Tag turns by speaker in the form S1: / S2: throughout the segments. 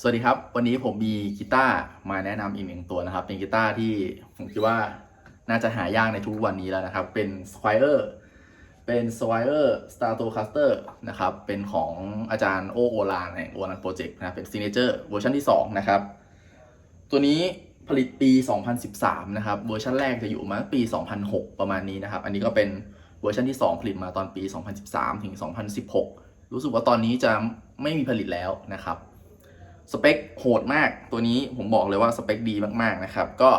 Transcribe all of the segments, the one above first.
S1: สวัสดีครับ วันนี้ผมมีกีตาร์มาแนะนำอีกหนึ่งตัวนะครับ เป็นกีตาร์ที่ผมคิดว่าน่าจะหายากในทุกวันนี้แล้วนะครับ เป็น Squire เป็น Squire Stratocaster นะครับ เป็นของอาจารย์โอโอลานแห่งโอลานโปรเจกต์นะเป็น Signature เวอร์ชันที่ 2 นะครับ ตัวนี้ผลิตปี 2013 นะครับ เวอร์ชันแรกจะอยู่มาปี 2006 ประมาณนี้นะครับ อันนี้ก็เป็นเวอร์ชันที่ 2 ผลิตมาตอนปี 2013 ถึง 2016 รู้สึกว่าตอนนี้จะไม่มีผลิตแล้วนะครับ สเปคโหดมากตัวนี้ผมบอกเลยว่าสเปคดีมากๆนะครับ ก็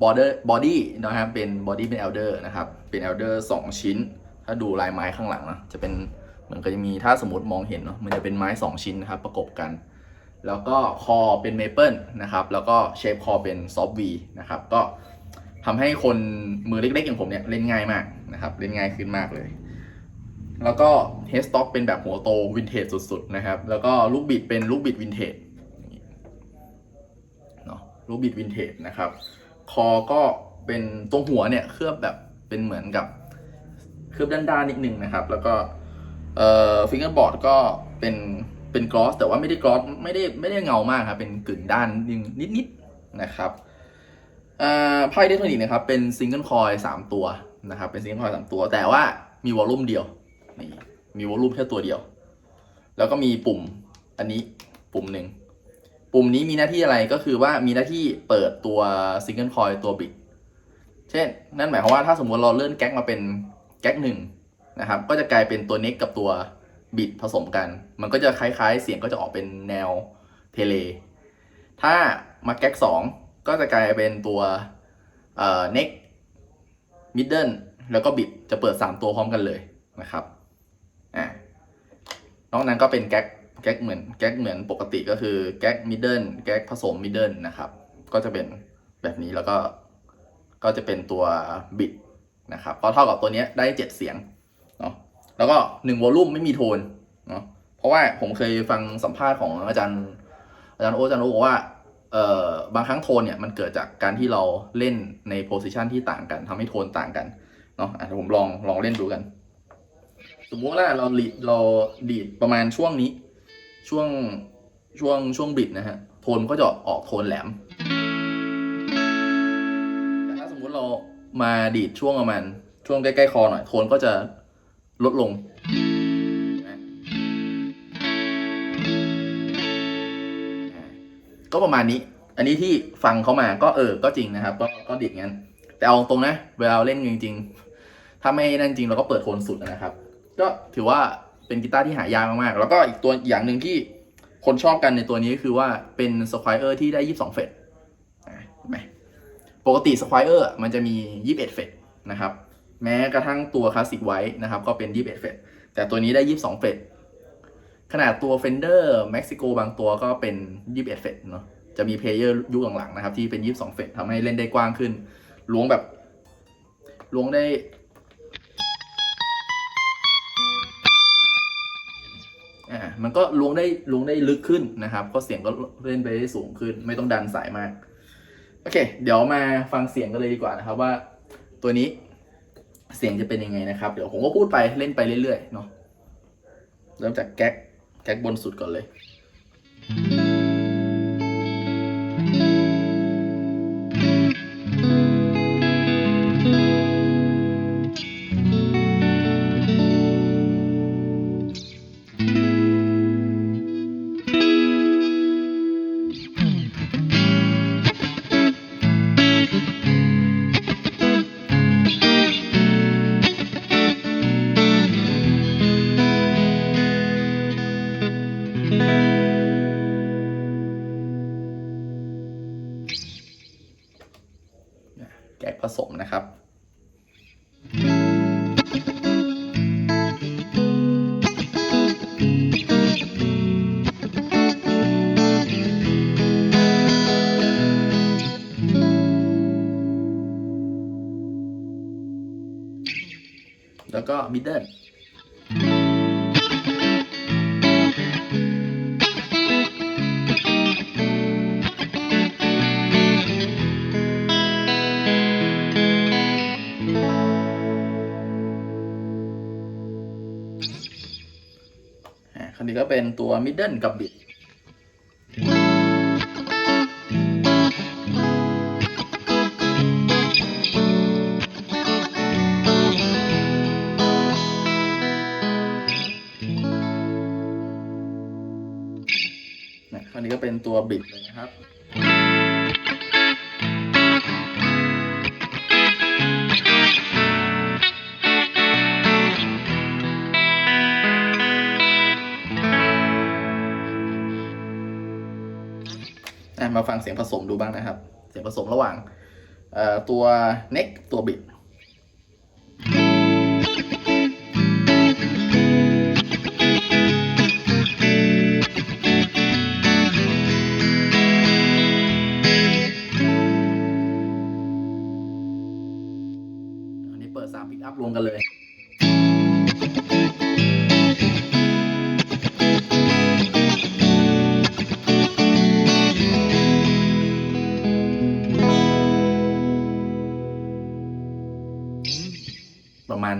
S1: border body นะครับเป็น body เป็น elder นะครับ เป็น elder 2ชิ้น ถ้าดูลายไม้ข้างหลังนะจะเป็นเหมือนก็จะมีถ้าสมมติมองเห็นเนาะมันจะเป็นไม้ 2 ชิ้นนะครับ ประกบกัน แล้วก็คอเป็นเมเปิลนะครับ แล้วก็เชฟคอเป็นซอฟต์วีนะครับ ก็ทำให้คนมือเล็กๆอย่างผมเนี่ยเล่นง่ายมากนะครับ เล่นง่ายขึ้นมากเลย แล้วก็เฮสต็อกเป็นแบบหัวโตวินเทจสุดๆนะครับ แล้วก็ลูกบิดเป็นลูกบิดวินเทจ เนาะลูบิดวินเทจนะครับ คอก็เป็นตรงหัวเนี่ยเคลือบแบบเป็นเหมือนกับเคลือบด้านๆนิดนึงนะครับ แล้วก็เอ่อฟิงเกอร์บอร์ดก็เป็นเป็นกลอสแต่ว่าไม่ได้กลอสไม่ได้ไม่ได้เงามากครับเป็นกึ่งด้านนิดนิดๆนะครับอ่าไพ่เล็กทอนิกนะครับเป็นซิงเกิลคอยสามตัวนะครับเป็นซิงเกิลคอยสามตัว แต่ว่ามีวอลลุ่มเดียวนี่มีวอลลุ่มแค่ตัวเดียว แล้วก็มีปุ่มอันนี้ปุ่มหนึ่ง ปุ่มนี้มีหน้าที่อะไรก็คือว่ามีหน้าที่เปิดตัวซิงเกิลคอยตัวบิดเช่น นั่นหมายความว่าถ้าสมมติเราเลื่อนแก๊กมาเป็นแก๊กหนึ่งนะครับ ก็จะกลายเป็นตัวเน็กกับตัวบิดผสมกัน มันก็จะคล้ายๆ เสียงก็จะออกเป็นแนวเทเล ถ้ามาแก๊กสองก็จะกลายเป็นตัวเอ่อเน็กมิดเดิลแล้วก็บิดจะเปิด 3 ตัวพร้อมกันเลยนะครับ อ่านอกนั้นก็เป็นแก๊ก แก๊กเหมือนแก๊กเหมือนปกติก็คือแก๊กมิดเดิลแก๊กผสมมิดเดิลนะครับ ก็จะเป็นแบบนี้แล้วก็ก็จะเป็นตัวบิดนะครับก็เท่ากับตัวนี้ได้ 7 เสียงเนาะแล้วก็1วอลลุ่มไม่มีโทนเนาะเพราะว่าผมเคยฟังสัมภาษณ์ของอาจารย์ อาจารย์โออาจารย์โอบอกว่าเอ่อบางครั้งโทนเนี่ยมันเกิดจากการที่เราเล่นในโพสิชันที่ต่างกันทำให้โทนต่างกันเนาะอะผมลองลองเล่นดูกัน สมมุติว่าเราลีดเราดีดประมาณช่วงนี้ ช่วงช่วงช่วงบิดนะฮะโทนก็จะออกโทนแหลม แต่ถ้าสมมุติเรามาดีดช่วงประมาณช่วงใกล้ๆคอหน่อยโทนก็จะลดลงก็ประมาณนี้ อันนี้ที่ฟังเขามาก็เออ ก็จริงนะครับ ก็ก็ดีดงั้น แต่เอาตรงนะ เวลาเล่นจริง ๆ ถ้าไม่นั่นจริงเราก็เปิดโทนสุดนะครับ ก็ถือว่า เป็นกีตาร์ที่หายากมากๆ แล้วก็อีกตัวอย่างหนึ่งที่คนชอบกันในตัวนี้ก็คือว่าเป็นสควอเออร์ที่ได้ 22 เฟตอะเห็นไหมปกติสควอเออร์มันจะมี 21 เฟตนะครับ แม้กระทั่งตัวคลาสสิกไว้นะครับ ก็เป็น 21 เฟตแต่ตัวนี้ได้ 22 เฟตขนาดตัว Fender Mexico บางตัวก็เป็น 21 เฟตเนาะจะมีเพลเยอร์ยุคหลังๆนะครับ ที่เป็น 22 เฟตทำให้เล่นได้กว้างขึ้นล้วงแบบล้วงได้ มันก็ลวงได้ลวงได้ลึกขึ้นนะครับก็เสียงก็เล่นไปได้สูงขึ้น ไม่ต้องดันสายมาก โอเค เดี๋ยวมาฟังเสียงกันเลยดีกว่านะครับว่า ตัวนี้เสียงจะเป็นยังไงนะครับ เดี๋ยวผมก็พูดไปเล่นไปเรื่อยๆเนาะเริ่มจากแก๊กแก๊กบนสุดก่อนเลย นะครับแล้วก็มิดเดิลันนี้ก็เป็นตัวมิดเดิลกับบิดอันนี้ก็เป็นตัวบิดเลยนะครับ มาฟังเสียงผสมดูบ้างนะครับ เสียงผสมระหว่างตัวเน็กตัวบิด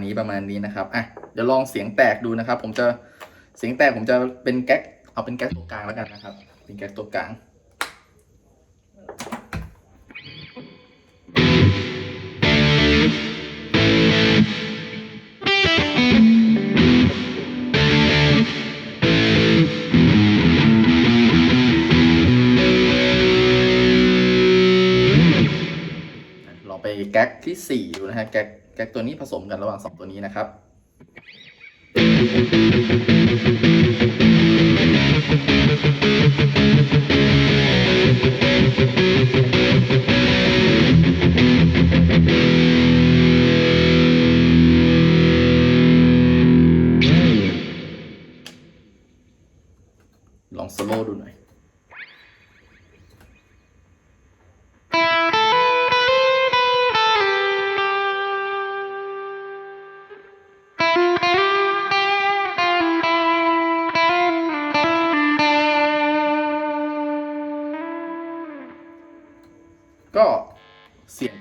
S1: นี้ประมาณนี้นะครับอะเดี๋ยวลองเสียงแตกดูนะครับ ผมจะเสียงแตกผมจะเป็นแก๊กเอาเป็นแก๊กตัวกลางแล้วกันนะครับ เป็นแก๊กตัวกลางลองไปแก๊กที่4ดูนะฮะแก๊ก แก๊กตัวนี้ผสมกันระหว่าง 2 ตัวนี้นะครับลองโซโล่ดูหน่อย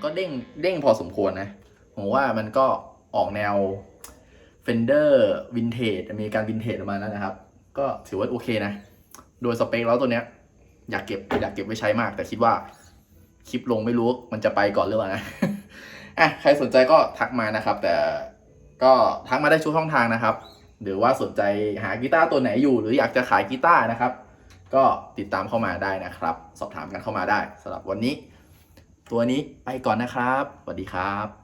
S1: ก็เด้งเด้งพอสมควรนะ ผมว่ามันก็ออกแนว Fender Vintage อเมริกัน Vintage ประมาณนั้นนะครับ ก็ถือว่าโอเคนะ โดยสเปคแล้วตัวเนี้ย อยากเก็บอยากเก็บไว้ใช้มาก แต่คิดว่าคลิปลงไม่รู้มันจะไปก่อนหรือเปล่านะอะใครสนใจก็ทักมานะครับ แต่ก็ทักมาได้ทุกช่องทางนะครับ หรือว่าสนใจหากีตาร์ตัวไหนอยู่ หรืออยากจะขายกีตาร์นะครับ ก็ติดตามเข้ามาได้นะครับ สอบถามกันเข้ามาได้สำหรับวันนี้ ตัวนี้ไปก่อนนะครับ สวัสดีครับ